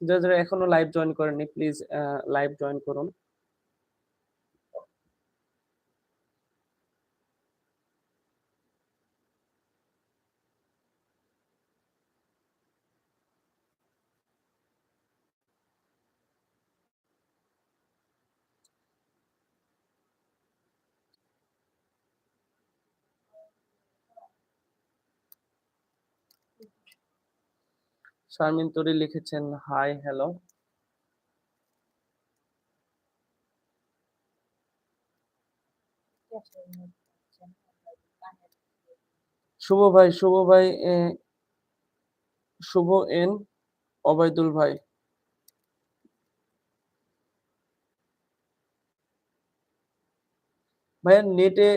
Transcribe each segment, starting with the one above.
যারা এখনও live join করেননি প্লিজ লাইভ জয়েন করুন। শারমিন তরি লিখেছেন, হাই, হ্যালো। শুভ ভাই শুভ ভাই শুভ এন অবায়দুল ভাই। ভাইয়া নেটে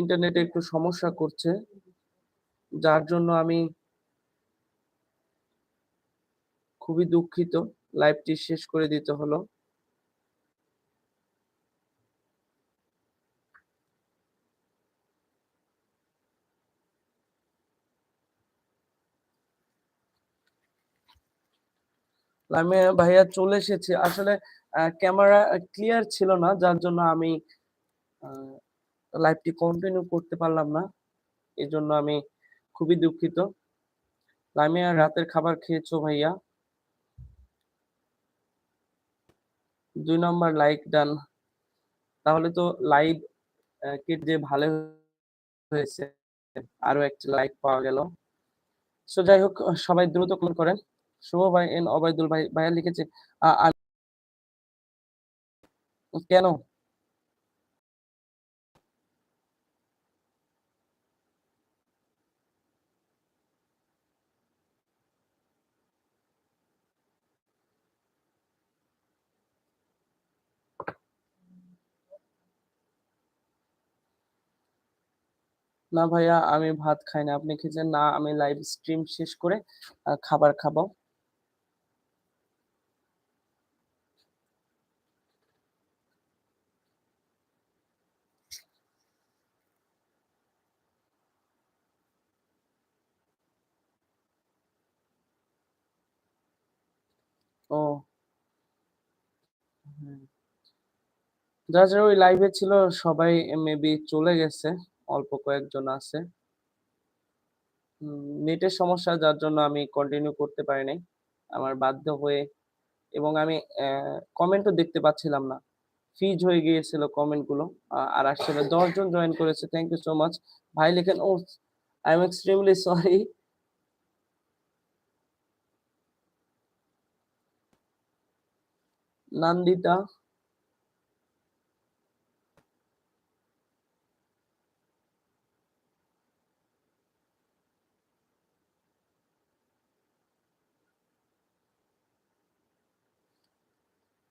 ইন্টারনেটে একটু সমস্যা করছে, যার জন্য আমি খুবই দুঃখিত। লাইভটি শেষ করে দিতে হলো। ভাইয়া চলে এসেছি। আসলে ক্যামেরা ক্লিয়ার ছিল না, যার জন্য আমি লাইভটি কন্টিনিউ করতে পারলাম না। এই জন্য আমি খুবই দুঃখিত। লামিয়া, রাতের খাবার খেয়েছো ভাইয়া? দুই নম্বর লাইক ডান তাহলে তো লাইভ কিট যে ভালো হয়েছে। আরও একটা লাইক পাওয়া গেল। সো যাই হোক, সবাই দ্রুত কমেন্ট করেন। শুভ ভাই এন অবায়দুল ভাই, ভাইয়া লিখেছে কেন? না ভাইয়া, আমি ভাত খাই না। আপনি খেয়েছেন? না, আমি লাইভ স্ট্রিম শেষ করে খাবার খাব। ও। যারা যারা ওই লাইভে ছিল, সবাই মেবি চলে গেছে। অল্প কয়েকজন আছে। নেটের সমস্যা যার জন্য আমি কন্টিনিউ করতে পারি নাই। আমার বাধ্য হয়ে এবং আমি কমেন্টও দেখতে পাচ্ছিলাম না। ফিজ হয়ে গিয়েছিল কমেন্টগুলো আর আসলে দশজন জয়েন করেছে। থ্যাংক ইউ সো মাচ ভাই লেখেন ও I am extremely sorry Nandita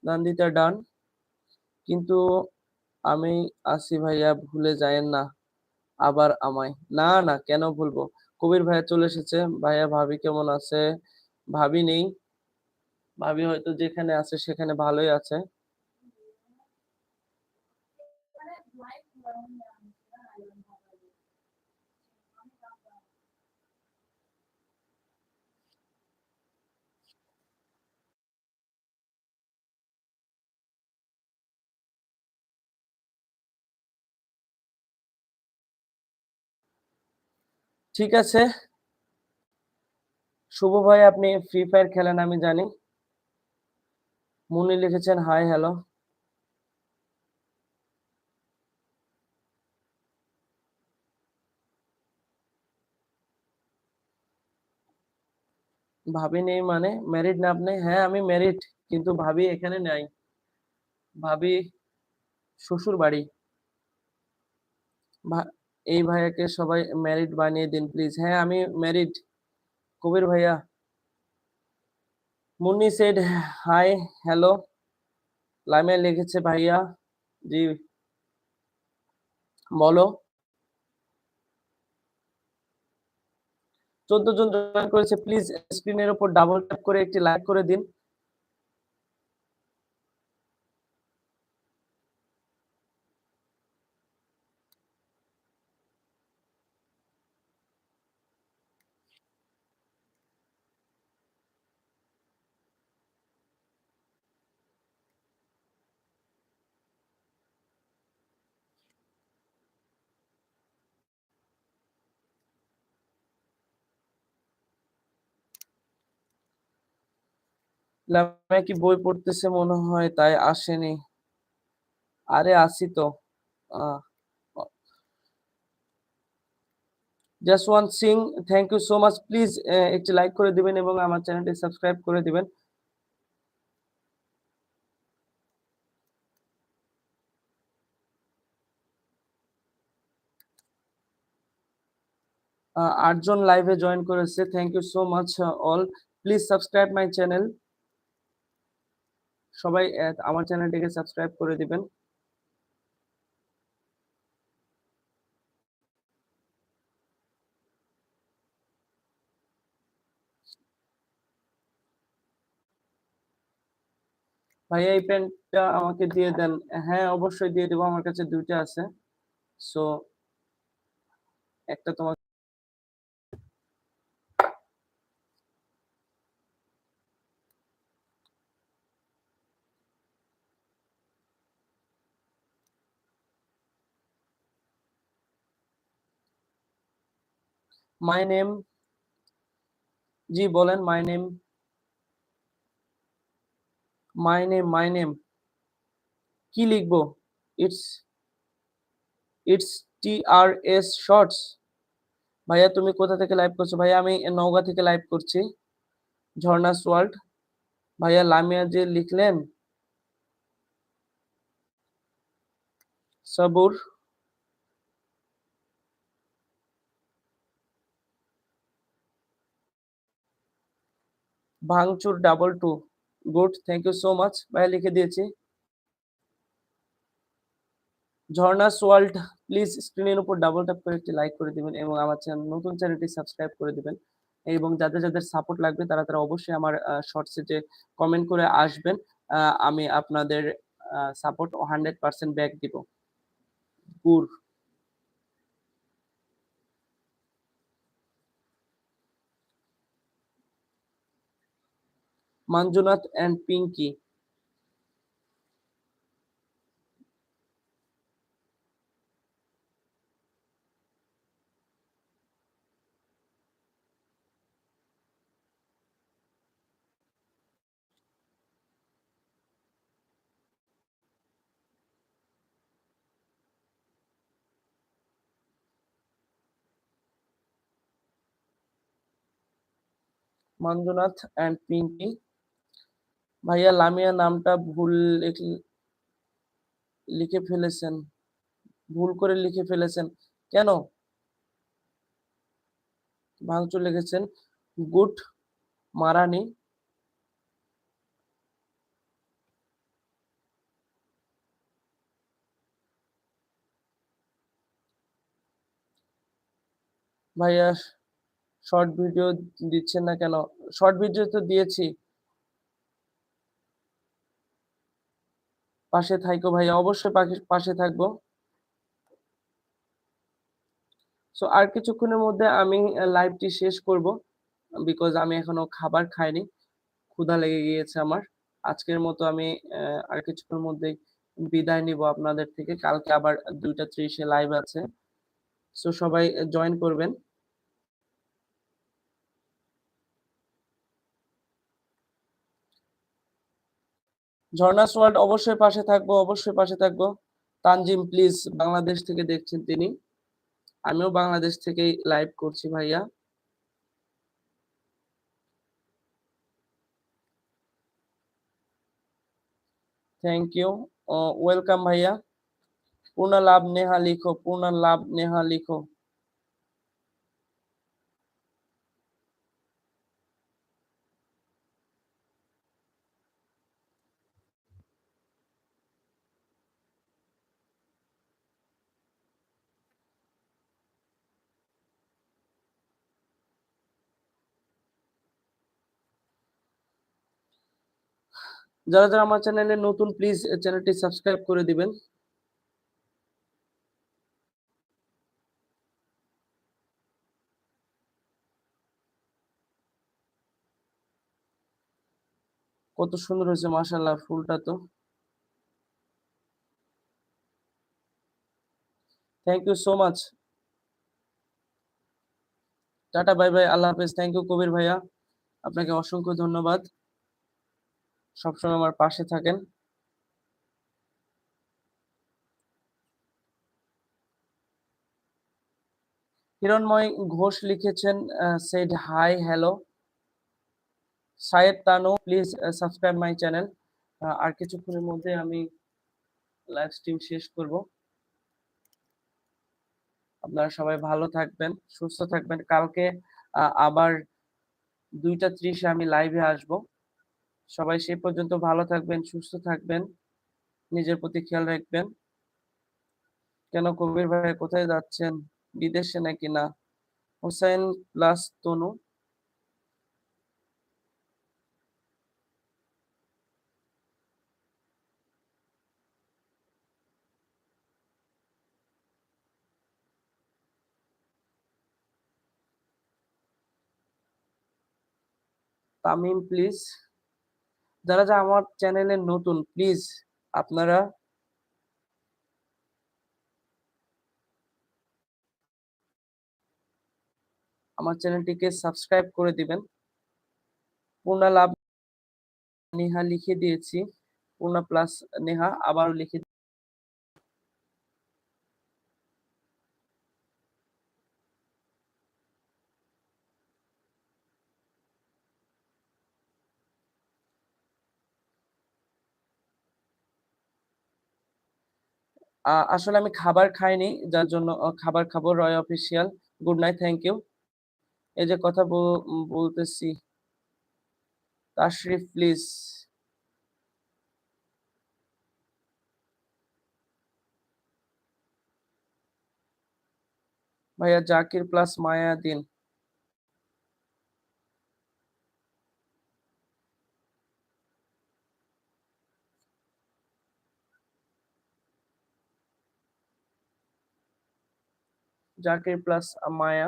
Nandita done. কিন্তু আমি আসি ভাইয়া, ভুলে যায়েন না। আবার আমায়। না না, কেন ভুলবো? কবির ভাইয়া চলে এসেছে। ভাইয়া, ভাবি কেমন আছে? ভাবি নেই। ভাবি হয়তো যেখানে আছে, সেখানে ভালোই আছে। ঠিক আছে। শুভ ভাই, আপনি ফ্রি ফায়ার খেলেন, আমি জানি। মুনি লিখেছেন হাই হ্যালো ভাবি নেই মানে ম্যারিড না আপনি? হ্যাঁ আমি ম্যারিড কিন্তু ভাবি এখানে নাই। ভাবি শ্বশুর বাড়ি এই ভাইয়াকে সবাই ম্যারিড বানিয়ে দিন প্লিজ হ্যাঁ আমি ম্যারিড কবির ভাইয়া। মুন্নি সেড হাই হ্যালো লাইমে লিখেছে ভাইয়া, জি, বলো। চোদ্দ জন জয়েন করেছে প্লিজ স্ক্রিনের উপর ডাবল ট্যাপ করে একটি লাইক করে দিন। লামিয়া কি বই পড়তেছে মনে হয়? তাই আসেনি। আরে আসি তো। Jaswant Singh thank you so much please একটি লাইক করে দিবেন এবং আমার চ্যানেলটি সাবস্ক্রাইব করে দিবেন। আটজন লাইভে জয়েন করেছে। Thank you so much all please subscribe my channel সবাই আমার চ্যানেলটিকে সাবস্ক্রাইব করে দিবেন। ভাইয়া, এই প্যান্টটা আমাকে দিয়ে দেন। হ্যাঁ অবশ্যই দিয়ে দেবো, আমার কাছে দুইটা আছে। সো একটা তোমার মাই নেম জি, বলেন my name my name my name কি লিখব? It's it's T R S shorts ভাইয়া, তুমি কোথা থেকে লাইভ করছ? ভাইয়া, আমি নওগাঁ থেকে লাইভ করছি, ঝর্ণাস ওয়ার্ল্ড। ভাইয়া, লামিয়া যে লিখলেন, সবুর ভাঙচুর double two good thank you so much ভাই লিখে দিয়েছি। ঝর্ণাস ওয়ার্ল্ড প্লিজ স্ক্রিনের উপর ডাবল ট্যাপ করে একটি লাইক করে দিবেন এবং আমার চ্যানেল নতুন চ্যানেলটি সাবস্ক্রাইব করে দিবেন। এবং যাদের যাদের সাপোর্ট লাগবে, তারা তারা অবশ্যই আমার শর্টসে যে কমেন্ট করে আসবেন। আমি আপনাদের সাপোর্ট হান্ড্রেড পার্সেন্ট ব্যাক দিব। গুর Manjunath and Pinky. Manjunath and Pinky ভাইয়া লামিয়া নামটা ভুল লিখে ফেলেছেন। ভুল করে লিখে ফেলেছেন। কেন? ভাঙচুর লিখেছেন গুড মারানি। ভাইয়া, শর্ট ভিডিও দিচ্ছেন না কেন? শর্ট ভিডিও তো দিয়েছি। পাশে থাকো ভাইয়া, অবশ্যই পাশে থাকব। সো আর কিছুক্ষণের মধ্যে আমি লাইভটি শেষ করব বিকজ আমি এখনও খাবার খাইনি। ক্ষুধা লেগে গিয়েছে আমার। আজকের মতো আমি আর কিছুক্ষণের মধ্যে বিদায় নিব আপনাদের থেকে। কালকে আবার দুইটা ত্রিশে লাইভ আছে। সো সবাই জয়েন করবেন। ঝর্ণাস ওয়ার্ল্ড অবশ্যই পাশে থাকব, অবশ্যই পাশে থাকব। তানজিম প্লিজ বাংলাদেশ থেকে দেখছেন তিনি। আমিও বাংলাদেশ থেকেই লাইভ করছি ভাইয়া। থ্যাংক ইউ ওয়েলকাম ভাইয়া। পূর্ণ লাভ নেহা লিখো, পূর্ণ লাভ নেহা লিখো। যারা যারা আমার চ্যানেলে নতুন প্লিজ চ্যানেলটি সাবস্ক্রাইব করে দিবেন। কত সুন্দর হয়েছে মাশাল্লাহ ফুলটা তো। Thank you so much tata bye bye আল্লাহ হাফেজ। থ্যাংক ইউ কবির ভাইয়া। আপনাকে অসংখ্য ধন্যবাদ। সবসময় আমার পাশে থাকেন। হিরণময় ঘোষ লিখেছেন said hi hello Sayed Tanu please subscribe my channel আর কিছুক্ষণের মধ্যে আমি লাইভ স্ট্রিম শেষ করব। আপনারা সবাই ভালো থাকবেন, সুস্থ থাকবেন। কালকে আবার দুইটা ত্রিশে আমি লাইভে আসব। সবাই সেই পর্যন্ত ভালো থাকবেন, সুস্থ থাকবেন, নিজের প্রতি খেয়াল রাখবেন। কেন কবির ভাই কোথায় যাচ্ছেন, বিদেশে নাকি না? হোসেন প্লাস তনু। তামিম, প্লিজ। যারা যা আমার চ্যানেলে নতুন প্লিজ আপনারা আমার চ্যানেলটিকে সাবস্ক্রাইব করে দিবেন। পূর্ণা লাভ নেহা লিখে দিয়েছি। পূর্ণা প্লাস নেহা আবার লিখে আসলে আমি খাবার খাইনি, যার জন্য খাবার খাব Roy official good night thank you এই যে কথা বলতেছি। তাশরিফ প্লিজ ভাইয়া, জাকির প্লাস মায়া দিন। জাকির প্লাস মায়া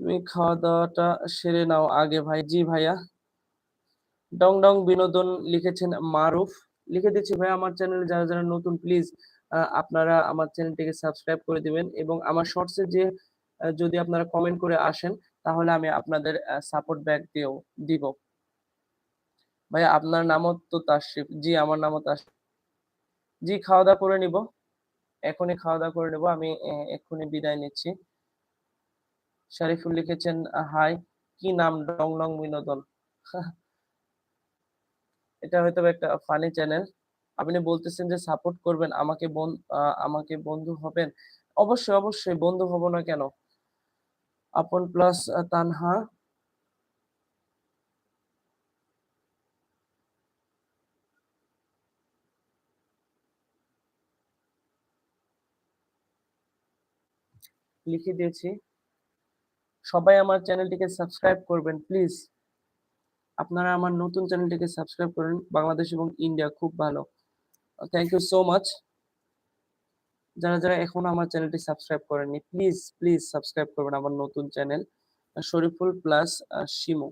তুমি খাওয়া দাওয়াটা সেরে নাও আগে ভাই। জি ভাইয়া। ডং ডং বিনোদন লিখেছেন মারুফ। লিখে দিচ্ছি ভাই আমার চ্যানেলে যারা যারা নতুন প্লিজ আপনারা আমার চ্যানেলটিকে সাবস্ক্রাইব করে দিবেন এবং আমার শর্টসে যে যদি আপনারা কমেন্ট করে আসেন, তাহলে আমি আপনাদের সাপোর্ট ব্যাক দিয়েও দিব। ভাই আপনার নামও তো তাশরিফ জি, আমার নামও তাশরিফ জি খাওয়া দাওয়া করে নিব। এখনই খাওয়া দাওয়া করে নেব, আমি এক্ষুনি বিদায় নিচ্ছি। শারিফুল লিখেছেন, হাই, কি নাম ডং ডং বিনোদন? এটা হয়তো একটা ফানি চ্যানেল আপনি বলতেছেন যে সাপোর্ট করবেন, আমাকে আমাকে বন্ধু হবেন। অবশ্যই অবশ্যই, বন্ধু হব না কেন? আপন প্লাস তানহা লিখে দিয়েছি। সবাই আমার চ্যানেলটিকে সাবস্ক্রাইব করবেন, প্লিজ। আপনারা আমার নতুন চ্যানেলটিকে সাবস্ক্রাইব করেন। বাংলাদেশ এবং ইন্ডিয়া খুব ভালো। থ্যাংক ইউ সো মাচ যারা যারা এখন আমার চ্যানেলটি সাবস্ক্রাইব করেননি, প্লিজ প্লিজ সাবস্ক্রাইব করবেন আমার নতুন চ্যানেল। শরীফুল প্লাস শিমু।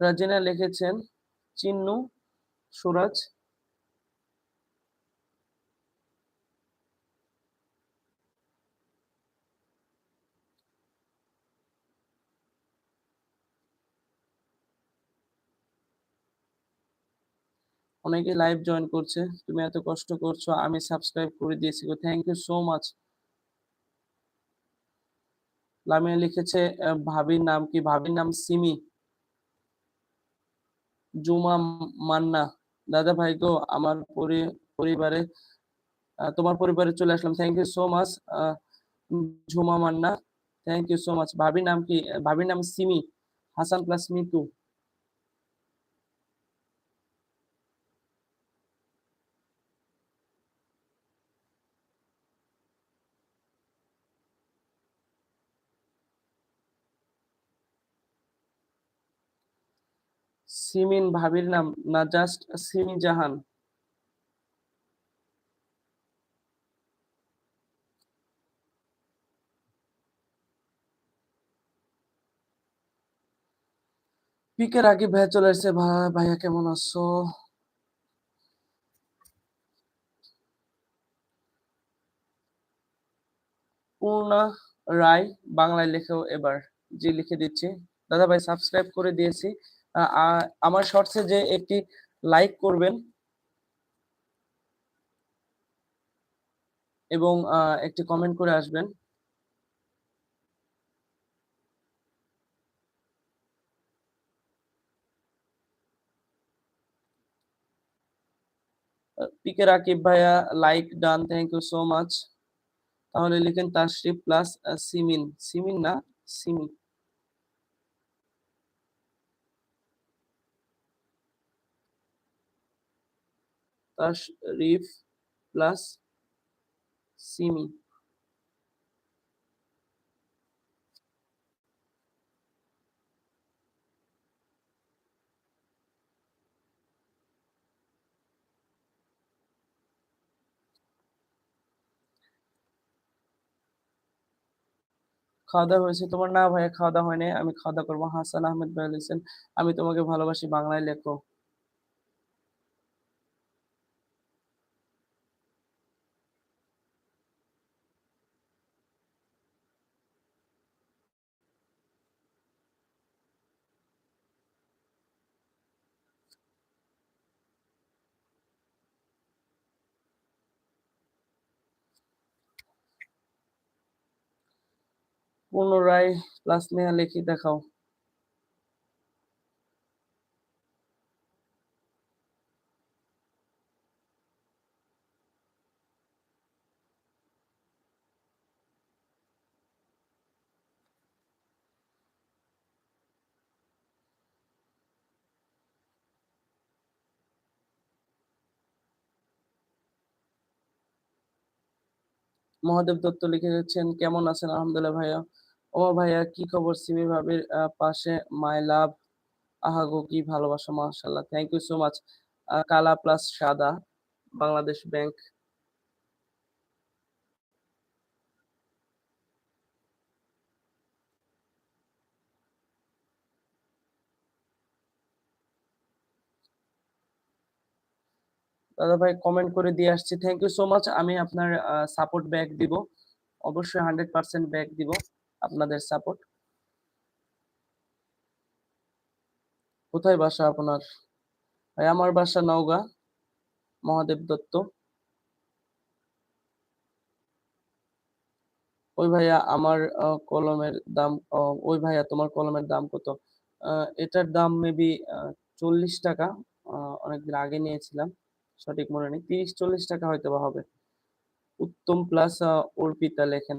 রাজিনা লিখেছেন, চিন্নু, সুরাজ, অনেকে লাইভ জয়েন করছে, তুমি এত কষ্ট করছ, আমি সাবস্ক্রাইব করে দিয়েছি thank you so much Lamia লিখেছে, ভাবির নাম কি? ভাবির নাম সিমি। জুমা মান্না। দাদা ভাই তো আমার পরিবারে তোমার পরিবারে চলে আসলাম। Thank you so much Jhuma Manna. Thank you so much ভাবির নাম কি? ভাবির নাম সিমি। হাসান প্লাস মিতু। সিমিন ভাবির নাম না জাস্ট সিমি জাহান পিকে রাকিব ভাই চলে এসেছে ভাইয়া কেমন আছো? পূর্ণা রায় বাংলায় লেখেও এবার। যে লিখে দিচ্ছি। দাদা ভাই সাবস্ক্রাইব করে দিয়েছি। আমার শর্টসে যে একটি লাইক করবেন এবং একটি কমেন্ট করে আসবেন। পিকে রাকিব ভাইয়া like done thank you so much তাহলে লিখেন তাশরিফ প্লাস সিমিন। সিমিন না? সিমি তাশরিফ প্লাস সিমি। খাওয়া দাওয়া হয়েছে। তোমার না ভাইয়া খাওয়া দাওয়া হয়নি। আমি খাওয়া দাওয়া করব। হাসান আহমেদ ভাই আমি তোমাকে ভালোবাসি বাংলায় লেখো। পুনরায় প্লাস নেহা লিখি দেখাও। মহাদেব দত্ত লিখে যাচ্ছেন কেমন আছেন? আলহামদুলিল্লাহ ভাইয়া। ও ভাইয়া, কি খবর? সিমি ভাবির পাশে মাই লাভ। আহাগো, কি ভালোবাসা, মাশাআল্লাহ। থ্যাংক ইউ সো মাচ কালা প্লাস সাদা, বাংলাদেশ ব্যাংক দাদা ভাই কমেন্ট করে দিয়ে আসছি। থ্যাংক ইউ সো মাচ আমি আপনার সাপোর্ট ব্যাক দিব। অবশ্যই হান্ড্রেড পার্সেন্ট ব্যাক দিব। আপনাদের সাপোর্ট কোথায় বাসা আপনার? ভাই, আমার বাসা নওগাঁ, মহাদেব দত্ত। ওই ভাইয়া, আমার কলমের দাম ওই ভাইয়া, তোমার কলমের দাম কত? এটার দাম মেবি চল্লিশ টাকা। অনেকদিন আগে নিয়েছিলাম, সঠিক মনে নেই। তিরিশ, চল্লিশ টাকা হয়তো বা হবে। উত্তম প্লাস অর্পিতা লেখেন।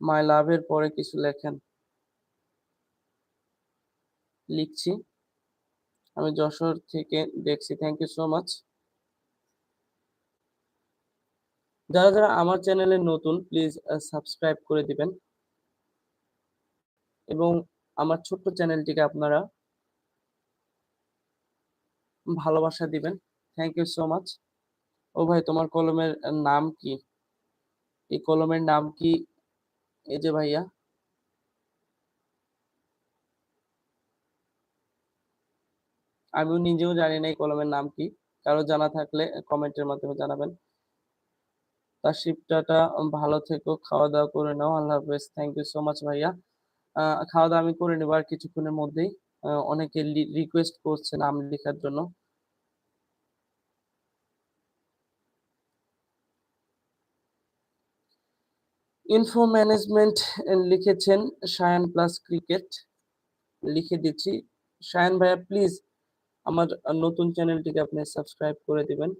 মাই লাভের পরে কিছু লেখেন। লিখছি। আমি যশোর থেকে দেখছি। থ্যাংক ইউ সো মাচ যারা যারা আমার চ্যানেলে নতুন প্লিজ সাবস্ক্রাইব করে দিবেন। এবং আমার ছোট্ট চ্যানেলটিকে আপনারা ভালোবাসা দিবেন। থ্যাংক ইউ সো মাচ ও ভাই, তোমার কলমের নাম কি? এই কলমের নাম কি এই যে ভাইয়া। আমিও নিজেও জানি না এই কলমের নাম কি। কারও জানা থাকলে কমেন্টের মাধ্যমে জানাবেন। তার শিপটাটা ভালো থেকো খাওয়া দাওয়া করে নাও। আল্লাহ হাফেজ। থ্যাংক ইউ সো মাচ ভাইয়া। খাওয়া দাওয়া আমি করে নেব আর কিছুক্ষণের মধ্যেই। অনেকে রিকোয়েস্ট করছে নাম লেখার জন্য। ইনফো ম্যানেজমেন্ট লিখেছেন সায়ন প্লাস ক্রিকেট লিখে দিচ্ছি। সায়ান ভাইয়া প্লিজ আমার নতুন চ্যানেলটিকে আপনি সাবস্ক্রাইব করে দিবেন।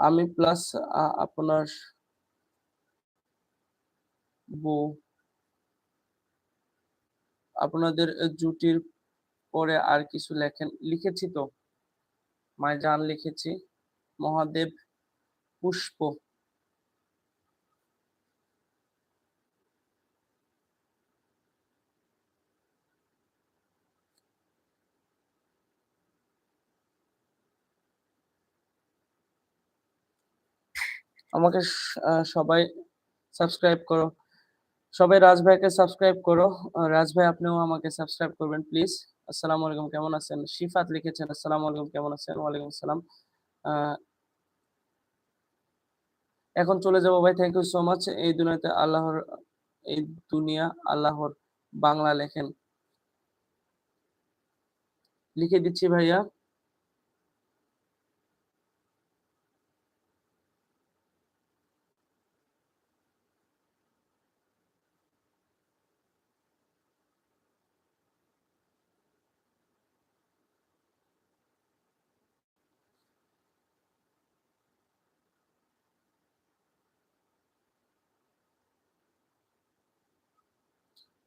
আমি প্লাস আপনার বউ আপনাদের জুটির পরে আর কিছু লেখেন, লিখেছি তো। মায় জান লিখেছি। মহাদেব পুষ্প। আমাকে সবাই সাবস্ক্রাইব করো। সবাই রাজ ভাইকে সাবস্ক্রাইব করো। রাজ ভাই আপনিও আমাকে সাবস্ক্রাইব করবেন প্লিজ আসসালামু আলাইকুম, কেমন আছেন? শিফাত লিখেছেন, আসসালামু আলাইকুম, কেমন আছেন? ওয়ালাইকুম আসসালাম। এখন চলে যাব ভাই থ্যাংক ইউ সো মাচ এই দুনিয়াতে আল্লাহর, এই দুনিয়া আল্লাহর বাংলা লেখেন। লিখে দিচ্ছি ভাইয়া।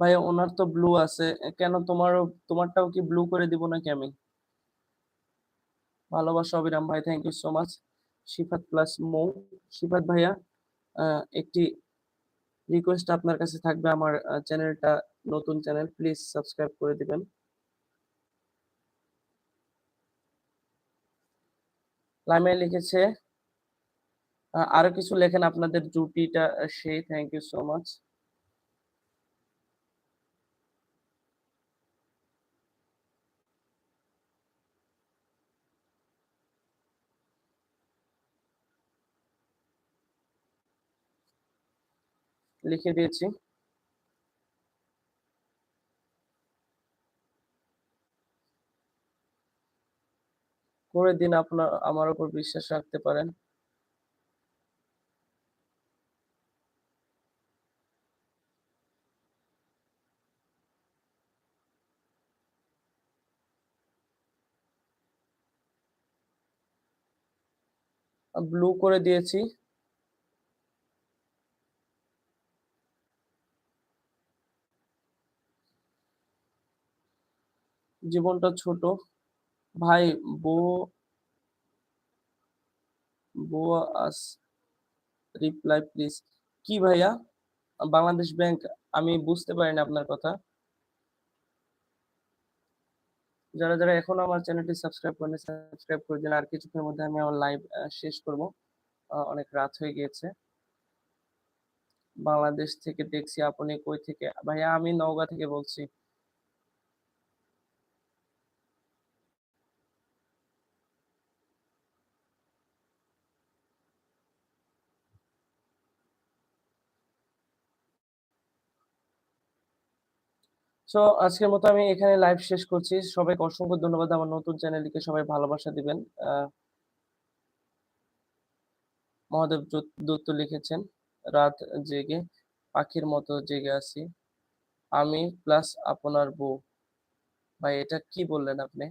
ভাইয়া ওনার তো ব্লু আছে। কেন তোমারও, তোমারটাও কি ব্লু করে দিব নাকি আমি? ভালোবাসা অবিরাম ভাই thank you so much Shifat plus Mou. Shifat ভাইয়া একটি রিকোয়েস্ট আপনার কাছে থাকবে আমার চ্যানেলটা নতুন চ্যানেল প্লিজ সাবস্ক্রাইব করে দিবেন। লাইমে লিখেছে আরও কিছু লেখেন আপনাদের জুটিটা সেই থ্যাংক ইউ সো মাচ লিখে দিয়েছি। করে দিন আপনার আমার উপর বিশ্বাস রাখতে পারেন। ব্লু করে দিয়েছি। জীবনটা ছোট। ভাই আস রিপ্লাই প্লিজ কি ভাইয়া? বাংলাদেশ ব্যাংক, আমি বুঝতে পারিনি আপনার কথা। যারা যারা এখনও আমার চ্যানেলটি সাবস্ক্রাইব করেন সাবস্ক্রাইব করে দিন। আর কিছুক্ষণের মধ্যে আমি আমার লাইভ শেষ করব। অনেক রাত হয়ে গিয়েছে। বাংলাদেশ থেকে দেখছি, আপনি কই থেকে? ভাইয়া, আমি নওগাঁ থেকে বলছি। সো আজকের মতো আমি এখানে লাইভ শেষ করছি। সবাইকে অসংখ্য ধন্যবাদ আমার নতুন চ্যানেলটিকে সবাই ভালোবাসা দিবেন। মহাদেব দত্ত- লিখেছেন, রাত জেগে, পাখির মতো জেগে আছি। আমি প্লাস আপনার বউ। ভাই, এটা কি বললেন আপনি?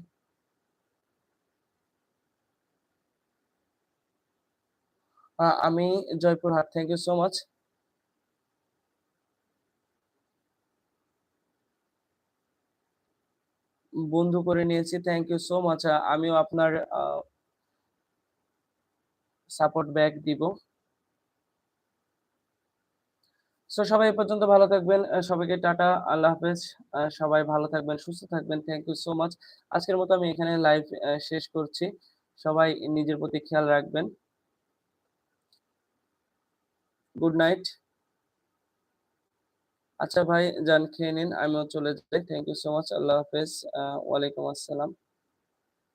আমি Joypurhat thank you so much বন্ধু করে নিয়েছি। থ্যাংক ইউ সো মাচ আমিও আপনার সাপোর্ট ব্যাক দিব। সো সবাই এ পর্যন্ত ভালো থাকবেন সবাইকে টাটা, আল্লাহ হাফেজ সবাই ভালো থাকবেন, সুস্থ থাকবেন থ্যাংক ইউ সো মাচ আজকের মতো আমি এখানে লাইভ শেষ করছি। সবাই নিজের প্রতি খেয়াল রাখবেন। গুড নাইট আচ্ছা ভাই, জান খেয়ে নিন, আমিও চলে যাই। থ্যাংক ইউ সো মাচ আল্লাহ হাফেজ। ওয়ালাইকুম আসসালাম।